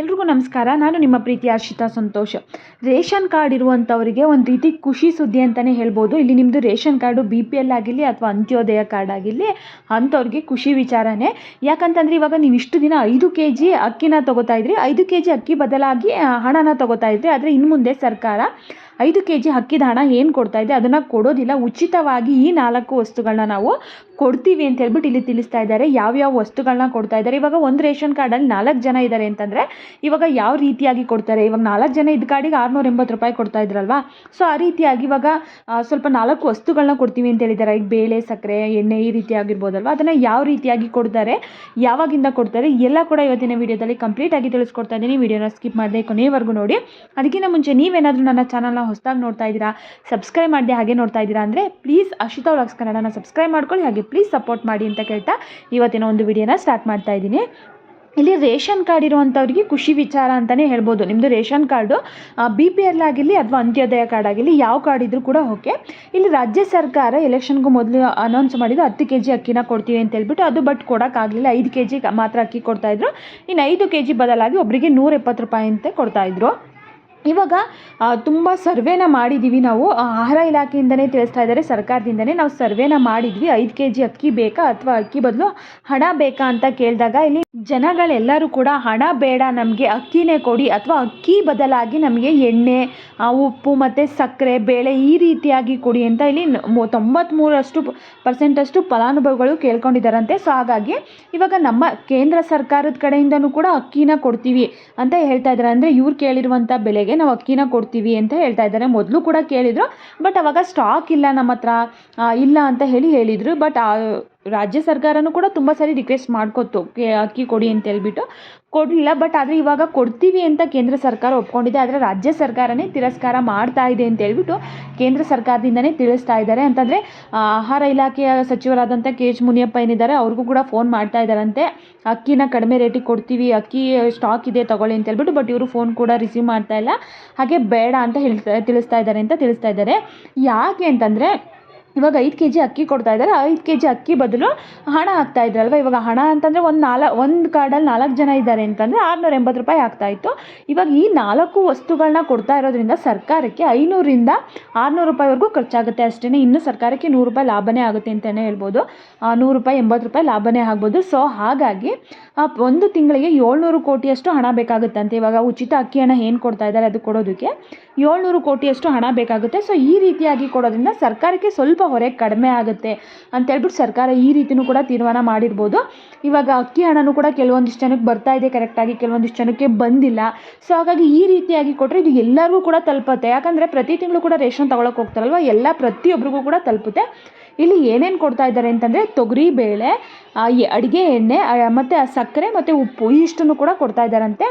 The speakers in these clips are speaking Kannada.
ಎಲ್ರಿಗೂ ನಮಸ್ಕಾರ. ನಾನು ನಿಮ್ಮ ಪ್ರೀತಿ ಅರ್ಷಿತಾ ಸಂತೋಷ. ರೇಷನ್ ಕಾರ್ಡ್ ಇರುವಂಥವರಿಗೆ ಒಂದು ರೀತಿ ಖುಷಿ ಸುದ್ದಿ ಅಂತಲೇ ಹೇಳ್ಬೋದು. ಇಲ್ಲಿ ನಿಮ್ಮದು ration card B P L ಆಗಿರಲಿ ಅಥವಾ ಅಂತ್ಯೋದಯ ಕಾರ್ಡ್ ಆಗಿರಲಿ ಅಂಥವ್ರಿಗೆ ಖುಷಿ ವಿಚಾರನೇ. ಯಾಕಂತಂದರೆ ಇವಾಗ ನೀವು ಇಷ್ಟು ದಿನ ಐದು ಕೆ ಜಿ ಅಕ್ಕಿನ ತೊಗೋತಾ ಇದ್ರಿ. ಐದು ಕೆ ಜಿ ಅಕ್ಕಿ ಬದಲಾಗಿ ಹಣನ ತೊಗೋತಾ ಇದ್ರಿ. ಆದರೆ ಇನ್ನು ಮುಂದೆ ಸರ್ಕಾರ ಐದು ಕೆ ಜಿ ಅಕ್ಕಿದ ಹಣ ಏನು ಕೊಡ್ತಾ ಇದೆ ಅದನ್ನು ಕೊಡೋದಿಲ್ಲ. ಉಚಿತವಾಗಿ ಈ ನಾಲ್ಕು ವಸ್ತುಗಳನ್ನ ನಾವು ಕೊಡ್ತೀವಿ ಅಂತ ಹೇಳ್ಬಿಟ್ಟು ಇಲ್ಲಿ ತಿಳಿಸ್ತಾ ಇದ್ದಾರೆ. ಯಾವ್ಯಾವ ವಸ್ತುಗಳನ್ನ ಕೊಡ್ತಾ ಇದ್ದಾರೆ. ಇವಾಗ ಒಂದು ರೇಷನ್ ಕಾರ್ಡಲ್ಲಿ ನಾಲ್ಕು ಜನ ಇದ್ದಾರೆ ಅಂತಂದರೆ, ಇವಾಗ ಯಾವ ರೀತಿಯಾಗಿ ಕೊಡ್ತಾರೆ? ಇವಾಗ ನಾಲ್ಕು ಜನ ಇದ್ದ ಕಾರ್ಡಿಗೆ ಆರುನೂರ ಎಂಬತ್ತು ರೂಪಾಯಿ ಕೊಡ್ತಾ ಇದ್ರಲ್ವಾ? ಸೊ ಆ ರೀತಿಯಾಗಿ ಇವಾಗ ಸ್ವಲ್ಪ ನಾಲ್ಕು ವಸ್ತುಗಳನ್ನ ಕೊಡ್ತೀವಿ ಅಂತ ಹೇಳಿದ್ದಾರೆ. ಈಗ ಬೇಳೆ, ಸಕ್ಕರೆ, ಎಣ್ಣೆ ಈ ರೀತಿ ಆಗಿರ್ಬೋದಲ್ವಾ ಅದನ್ನು ಯಾವ ರೀತಿಯಾಗಿ ಕೊಡ್ತಾರೆ? ಯಾವಾಗಿಂದ ಕೊಡ್ತಾರೆ? ಎಲ್ಲ ಕೂಡ ಇವತ್ತಿನ ವಿಡಿಯೋದಲ್ಲಿ ಕಂಪ್ಲೀಟಾಗಿ ತಿಳಿಸ್ಕೊಡ್ತಾ ಇದ್ದೀನಿ. ವಿಡಿಯೋನ ಸ್ಕಿಪ್ ಮಾಡದೆ ಕೊನೆಯವರೆಗೂ ನೋಡಿ. ಅದಕ್ಕಿಂತ ಮುಂಚೆ ನೀವೇನಾದರೂ ನನ್ನ ಚಾನಲ್ನ ಹೊಸದಾಗಿ ನೋಡ್ತಾ ಇದ್ದೀರಾ, ಸಬ್ಸ್ಕ್ರೈಬ್ ಮಾಡಿದೆ ಹಾಗೆ ನೋಡ್ತಾ ಇದ್ದೀರಾ ಅಂದರೆ, ಪ್ಲೀಸ್ ಅಶಿತಾ ವ್ಲಾಗ್ಸ್ ಕನ್ನಡನ ಸಬ್ಸ್ಕ್ರೈಬ್ ಮಾಡ್ಕೊಳ್ಳಿ, ಹಾಗೆ ಪ್ಲೀಸ್ ಸಪೋರ್ಟ್ ಮಾಡಿ ಅಂತ ಕೇಳ್ತಾ ಇವತ್ತಿನ ಒಂದು ವಿಡಿಯೋನ ಸ್ಟಾರ್ಟ್ ಮಾಡ್ತಾ ಇದ್ದೀನಿ. ಇಲ್ಲಿ ರೇಷನ್ ಕಾರ್ಡ್ ಇರುವಂಥವ್ರಿಗೆ ಖುಷಿ ವಿಚಾರ ಅಂತಲೇ ಹೇಳ್ಬೋದು. ನಿಮ್ಮದು ration card B P L ಆಗಿರಲಿ ಅಥವಾ ಅಂತ್ಯೋದಯ ಕಾರ್ಡ್ ಆಗಿರಲಿ ಯಾವ ಕಾರ್ಡ್ ಇದ್ರೂ ಕೂಡ ಓಕೆ ಇಲ್ಲಿ ರಾಜ್ಯ ಸರ್ಕಾರ ಎಲೆಕ್ಷನ್ಗೂ ಮೊದಲು ಅನೌನ್ಸ್ ಮಾಡಿದ್ದು ಹತ್ತು ಕೆ ಜಿ ಅಕ್ಕಿನ ಕೊಡ್ತೀವಿ ಅಂತ ಹೇಳ್ಬಿಟ್ಟು ಅದು ಬಟ್ ಕೊಡೋಕ್ಕಾಗಲಿಲ್ಲ ಐದು ಕೆ ಜಿ ಮಾತ್ರ ಅಕ್ಕಿ ಕೊಡ್ತಾಯಿದ್ರು ಇನ್ನು ಐದು ಕೆ ಜಿ ಬದಲಾಗಿ ಒಬ್ಬರಿಗೆ ನೂರ ಎಪ್ಪತ್ತು ರೂಪಾಯಿ ಅಂತ ಕೊಡ್ತಾಯಿದ್ರು ಇವಾಗ ತುಂಬ ಸರ್ವೇನ ಮಾಡಿದ್ದೀವಿ ನಾವು. ಆಹಾರ ಇಲಾಖೆಯಿಂದನೇ ತಿಳಿಸ್ತಾ ಇದ್ದಾರೆ. ಸರ್ಕಾರದಿಂದನೇ ನಾವು ಸರ್ವೇನ ಮಾಡಿದ್ವಿ. ಐದು ಕೆ ಜಿ ಅಕ್ಕಿ ಬೇಕಾ ಅಥವಾ ಅಕ್ಕಿ ಬದಲು ಹಣ ಬೇಕಾ ಅಂತ ಕೇಳಿದಾಗ ಇಲ್ಲಿ ಜನಗಳೆಲ್ಲರೂ ಕೂಡ ಹಣ ಬೇಡ, ನಮಗೆ ಅಕ್ಕಿನೇ ಕೊಡಿ ಅಥವಾ ಅಕ್ಕಿ ಬದಲಾಗಿ ನಮಗೆ ಎಣ್ಣೆ ಉಪ್ಪು ಮತ್ತು ಸಕ್ಕರೆ, ಬೇಳೆ ಈ ರೀತಿಯಾಗಿ ಕೊಡಿ ಅಂತ ಇಲ್ಲಿ ತೊಂಬತ್ತ್ಮೂರಷ್ಟು ಪರ್ಸೆಂಟಷ್ಟು ಫಲಾನುಭವಿಗಳು ಕೇಳ್ಕೊಂಡಿದ್ದಾರಂತೆ. ಸೊ, ಹಾಗಾಗಿ ಇವಾಗ ನಮ್ಮ ಕೇಂದ್ರ ಸರ್ಕಾರದ ಕಡೆಯಿಂದನೂ ಕೂಡ ಅಕ್ಕಿನ ಕೊಡ್ತೀವಿ ಅಂತ ಹೇಳ್ತಾ ಇದ್ದಾರೆ. ಅಂದರೆ ಇವ್ರು ಕೇಳಿರುವಂಥ ಬೆಲೆಗೆ ನಾವು ಅಕ್ಕಿನ ಕೊಡ್ತೀವಿ ಅಂತ ಹೇಳ್ತಾ ಇದ್ದಾರೆ. ಮೊದಲು ಕೂಡ ಕೇಳಿದರು ಬಟ್ ಅವಾಗ ಸ್ಟಾಕ್ ಇಲ್ಲ ನಮ್ಮ ಹತ್ರ ಇಲ್ಲ ಅಂತ ಹೇಳಿ ಹೇಳಿದರು. ಬಟ್ ರಾಜ್ಯ ಸರ್ಕಾರನೂ ಕೂಡ ತುಂಬ ಸರಿ ರಿಕ್ವೆಸ್ಟ್ ಮಾಡ್ಕೊತು ಅಕ್ಕಿ ಕೊಡಿ ಅಂತ ಹೇಳ್ಬಿಟ್ಟು. ಕೊಡಲಿಲ್ಲ ಬಟ್ ಆದರೆ ಇವಾಗ ಕೊಡ್ತೀವಿ ಅಂತ ಕೇಂದ್ರ ಸರ್ಕಾರ ಒಪ್ಕೊಂಡಿದೆ. ಆದರೆ ರಾಜ್ಯ ಸರ್ಕಾರನೇ ತಿರಸ್ಕಾರ ಮಾಡ್ತಾ ಇದೆ ಅಂತ ಹೇಳ್ಬಿಟ್ಟು ಕೇಂದ್ರ ಸರ್ಕಾರದಿಂದನೇ ತಿಳಿಸ್ತಾ ಇದ್ದಾರೆ. ಅಂತಂದರೆ ಆಹಾರ ಇಲಾಖೆಯ ಸಚಿವರಾದಂಥ ಕೆ ಎಚ್ ಮುನಿಯಪ್ಪ ಏನಿದ್ದಾರೆ, ಅವ್ರಿಗೂ ಕೂಡ ಫೋನ್ ಮಾಡ್ತಾ ಇದ್ದಾರಂತೆ. ಅಕ್ಕಿನ ಕಡಿಮೆ ರೇಟಿಗೆ ಕೊಡ್ತೀವಿ, ಅಕ್ಕಿ ಸ್ಟಾಕ್ ಇದೆ, ತಗೊಳ್ಳಿ ಅಂತ ಹೇಳ್ಬಿಟ್ಟು ಬಟ್ ಇವರು ಫೋನ್ ಕೂಡ ರಿಸೀವ್ ಮಾಡ್ತಾ ಇಲ್ಲ. ಹಾಗೆ ಬೇಡ ಅಂತ ಹೇಳ್ತಾ, ತಿಳಿಸ್ತಾ ಇದ್ದಾರೆ ಅಂತ ತಿಳಿಸ್ತಾ ಇದ್ದಾರೆ. ಯಾಕೆ ಅಂತಂದರೆ ಇವಾಗ ಐದು ಕೆ ಜಿ ಅಕ್ಕಿ ಕೊಡ್ತಾ ಇದ್ದಾರೆ. ಐದು ಕೆ ಜಿ ಅಕ್ಕಿ ಬದಲು ಹಣ ಹಾಕ್ತಾ ಇದ್ರಲ್ವ? ಇವಾಗ ಹಣ ಅಂತಂದರೆ ಒಂದು ನಾಲ, ಒಂದು ಕಾರ್ಡಲ್ಲಿ ನಾಲ್ಕು ಜನ ಇದ್ದಾರೆ ಅಂತಂದರೆ ಆರುನೂರ ಎಂಬತ್ತು ರೂಪಾಯಿ ಆಗ್ತಾ ಇತ್ತು. ಇವಾಗ ಈ ನಾಲ್ಕು ವಸ್ತುಗಳನ್ನ ಕೊಡ್ತಾ ಇರೋದ್ರಿಂದ ಸರ್ಕಾರಕ್ಕೆ ಐನೂರಿಂದ ಆರುನೂರು ರೂಪಾಯಿವರೆಗೂ ಖರ್ಚಾಗುತ್ತೆ ಅಷ್ಟೇ ಇನ್ನು ಸರ್ಕಾರಕ್ಕೆ ನೂರು ರೂಪಾಯಿ ಲಾಭನೇ ಆಗುತ್ತೆ ಅಂತಲೇ ಹೇಳ್ಬೋದು. ನೂರು ರೂಪಾಯಿ, ಎಂಬತ್ತು ರೂಪಾಯಿ ಲಾಭನೇ ಆಗ್ಬೋದು. ಸೊ ಹಾಗಾಗಿ ಒಂದು ತಿಂಗಳಿಗೆ ಏಳ್ನೂರು ಕೋಟಿಯಷ್ಟು ಹಣ ಬೇಕಾಗುತ್ತಂತೆ. ಇವಾಗ ಉಚಿತ ಅಕ್ಕಿ ಏನು ಕೊಡ್ತಾ ಇದ್ದಾರೆ ಅದು ಕೊಡೋದಕ್ಕೆ? ಏಳ್ನೂರು ಕೋಟಿಯಷ್ಟು ಹಣ ಬೇಕಾಗುತ್ತೆ. ಸೊ ಈ ರೀತಿಯಾಗಿ ಕೊಡೋದ್ರಿಂದ ಸರ್ಕಾರಕ್ಕೆ ಸ್ವಲ್ಪ ಹೊರೆ ಕಡಿಮೆ ಆಗುತ್ತೆ ಅಂತೇಳ್ಬಿಟ್ಟು ಸರ್ಕಾರ ಈ ರೀತಿನೂ ಕೂಡ ತೀರ್ಮಾನ ಮಾಡಿರ್ಬೋದು. ಇವಾಗ ಅಕ್ಕಿ ಹಣನೂ ಕೂಡ ಕೆಲವೊಂದಿಷ್ಟು ಜನಕ್ಕೆ ಬರ್ತಾ ಇದೆ ಕರೆಕ್ಟಾಗಿ ಕೆಲವೊಂದಿಷ್ಟು ಜನಕ್ಕೆ ಬಂದಿಲ್ಲ. ಸೊ ಹಾಗಾಗಿ ಈ ರೀತಿಯಾಗಿ ಕೊಟ್ಟರೆ ಇದು ಎಲ್ಲರಿಗೂ ಕೂಡ ತಲುಪುತ್ತೆ. ಯಾಕಂದರೆ ಪ್ರತಿ ತಿಂಗಳು ಕೂಡ ರೇಷನ್ ತೊಗೊಳಕ್ಕೆ ಹೋಗ್ತಾರಲ್ವ? ಎಲ್ಲ ಪ್ರತಿಯೊಬ್ಬರಿಗೂ ಕೂಡ ತಲುಪುತ್ತೆ. ಇಲ್ಲಿ ಏನೇನು ಕೊಡ್ತಾ ಇದ್ದಾರೆ ಅಂತಂದರೆ ತೊಗರಿ ಬೇಳೆ ಅಡುಗೆ ಎಣ್ಣೆ ಮತ್ತು ಸಕ್ಕರೆ ಮತ್ತು ಉಪ್ಪು ಇಷ್ಟನ್ನು ಕೂಡ ಕೊಡ್ತಾ ಇದ್ದಾರಂತೆ.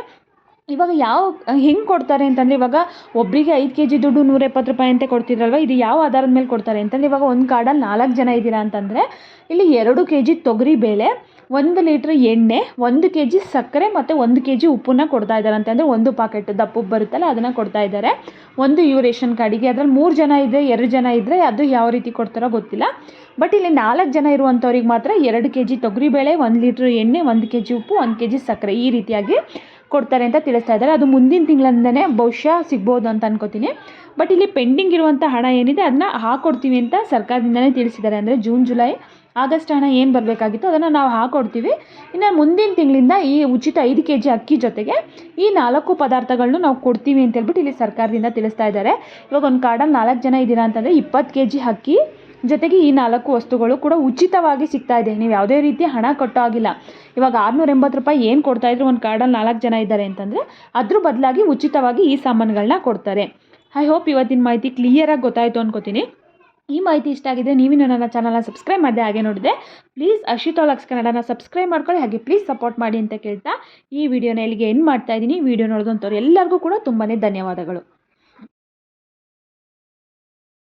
ಇವಾಗ ಯಾವ, ಹೆಂಗೆ ಕೊಡ್ತಾರೆ ಅಂತಂದರೆ ಇವಾಗ ಒಬ್ಬರಿಗೆ ಐದು ಕೆ ಜಿ ದುಡ್ಡು ನೂರ ಎಪ್ಪತ್ತು ರೂಪಾಯಿ ಅಂತ ಕೊಡ್ತಿದ್ರಲ್ವ? ಇದು ಯಾವ ಆಧಾರದ ಮೇಲೆ ಕೊಡ್ತಾರೆ ಅಂತಂದರೆ ಇವಾಗ ಒಂದು ಕಾರ್ಡಲ್ಲಿ ನಾಲ್ಕು ಜನ ಇದ್ದೀರಾ ಅಂತಂದರೆ ಇಲ್ಲಿ ಎರಡು ಕೆ ಜಿ ತೊಗರಿ ಬೇಳೆ, ಒಂದು ಲೀಟ್ರ್ ಎಣ್ಣೆ, ಒಂದು ಕೆ ಜಿ ಸಕ್ಕರೆ ಮತ್ತು ಒಂದು ಕೆ ಜಿ ಉಪ್ಪನ್ನ ಕೊಡ್ತಾ ಇದ್ದಾರೆ ಅಂತಂದರೆ ಒಂದು ಪಾಕೆಟ್ ದಪ್ಪ ಬರುತ್ತಲ್ಲ ಅದನ್ನು ಕೊಡ್ತಾ ಇದ್ದಾರೆ. ಒಂದು ಯು ರೇಷನ್ ಕಾರ್ಡಿಗೆ ಅದ್ರಲ್ಲಿ ಮೂರು ಜನ ಇದ್ದರೆ ಎರಡು ಜನ ಇದ್ದರೆ ಅದು ಯಾವ ರೀತಿ ಕೊಡ್ತಾರೋ ಗೊತ್ತಿಲ್ಲ. ಬಟ್ ಇಲ್ಲಿ ನಾಲ್ಕು ಜನ ಇರುವಂಥವ್ರಿಗೆ ಮಾತ್ರ ಎರಡು ಕೆ ಜಿ ತೊಗರಿಬೇಳೆ ಒಂದು ಲೀಟ್ರ್ ಎಣ್ಣೆ, ಒಂದು ಕೆ ಜಿ ಉಪ್ಪು, ಒಂದು ಕೆ ಜಿ ಸಕ್ಕರೆ ಈ ರೀತಿಯಾಗಿ ಕೊಡ್ತಾರೆ ಅಂತ ತಿಳಿಸ್ತಾ ಇದ್ದಾರೆ. ಅದು ಮುಂದಿನ ತಿಂಗಳಿಂದನೇ ಬಹುಶಃ ಸಿಗ್ಬೋದು ಅಂತ ಅನ್ಕೋತೀನಿ. ಬಟ್ ಇಲ್ಲಿ ಪೆಂಡಿಂಗ್ ಇರುವಂಥ ಹಣ ಏನಿದೆ ಅದನ್ನ ಹಾಕೊಡ್ತೀವಿ ಅಂತ ಸರ್ಕಾರದಿಂದಲೇ ತಿಳಿಸಿದ್ದಾರೆ. ಅಂದರೆ ಜೂನ್ ಜುಲೈ ಆಗಸ್ಟ್ ಹಣ ಏನು ಬರಬೇಕಾಗಿತ್ತು ಅದನ್ನು ನಾವು ಹಾಕೊಡ್ತೀವಿ. ಇನ್ನು ಮುಂದಿನ ತಿಂಗಳಿಂದ ಈ ಉಚಿತ ಐದು ಕೆ ಜಿ ಅಕ್ಕಿ ಜೊತೆಗೆ ಈ ನಾಲ್ಕು ಪದಾರ್ಥಗಳನ್ನು ನಾವು ಕೊಡ್ತೀವಿ ಅಂತ ಹೇಳ್ಬಿಟ್ಟು ಇಲ್ಲಿ ಸರ್ಕಾರದಿಂದ ತಿಳಿಸ್ತಾ ಇದ್ದಾರೆ. ಇವಾಗ ಒಂದು ಕಾರ್ಡಲ್ಲಿ ನಾಲ್ಕು ಜನ ಇದ್ದೀರಾ ಅಂತಂದರೆ ಇಪ್ಪತ್ತು ಕೆ ಜಿ ಅಕ್ಕಿ ಜೊತೆಗೆ ಈ ನಾಲ್ಕು ವಸ್ತುಗಳು ಕೂಡ ಉಚಿತವಾಗಿ ಸಿಗ್ತಾ ಇದೆ. ನೀವು ಯಾವುದೇ ರೀತಿ ಹಣ ಕಟ್ಟೋ ಆಗಿಲ್ಲ ಇವಾಗ ಆರುನೂರ ಎಂಬತ್ತು ರೂಪಾಯಿ ಏನು ಕೊಡ್ತಾ ಇದ್ರು ಒಂದು ಕಾರ್ಡಲ್ಲಿ ನಾಲ್ಕು ಜನ ಇದ್ದಾರೆ ಅಂತಂದರೆ ಅದ್ರ ಬದಲಾಗಿ ಉಚಿತವಾಗಿ ಈ ಸಾಮಾನುಗಳನ್ನ ಕೊಡ್ತಾರೆ. ಐ ಹೋಪ್ ಇವತ್ತಿನ ಮಾಹಿತಿ ಕ್ಲಿಯರಾಗಿ ಗೊತ್ತಾಯಿತು ಅನ್ಕೋತೀನಿ. ಈ ಮಾಹಿತಿ ಇಷ್ಟ ಆಗಿದೆ, ನೀವು ನನ್ನ ಚಾನಲ್ನ ಸಬ್ಸ್ಕ್ರೈಬ್ ಮಾಡಿದೆ ಹಾಗೆ ನೋಡಿದೆ ಪ್ಲೀಸ್ ಅಶಿತೋಲಕ್ಸ್ ಕನ್ನಡನ ಸಬ್ಸ್ಕ್ರೈಬ್ ಮಾಡ್ಕೊಳ್ಳಿ, ಹಾಗೆ ಪ್ಲೀಸ್ ಸಪೋರ್ಟ್ ಮಾಡಿ ಅಂತ ಕೇಳ್ತಾ ಈ ವಿಡಿಯೋನ ಇಲ್ಲಿಗೆ ಎಂಡ್ ಮಾಡ್ತಾ ಇದ್ದೀನಿ. ವಿಡಿಯೋ ನೋಡಿದಂಥವ್ರು ಎಲ್ಲರಿಗೂ ಕೂಡ ತುಂಬಾ ಧನ್ಯವಾದಗಳು.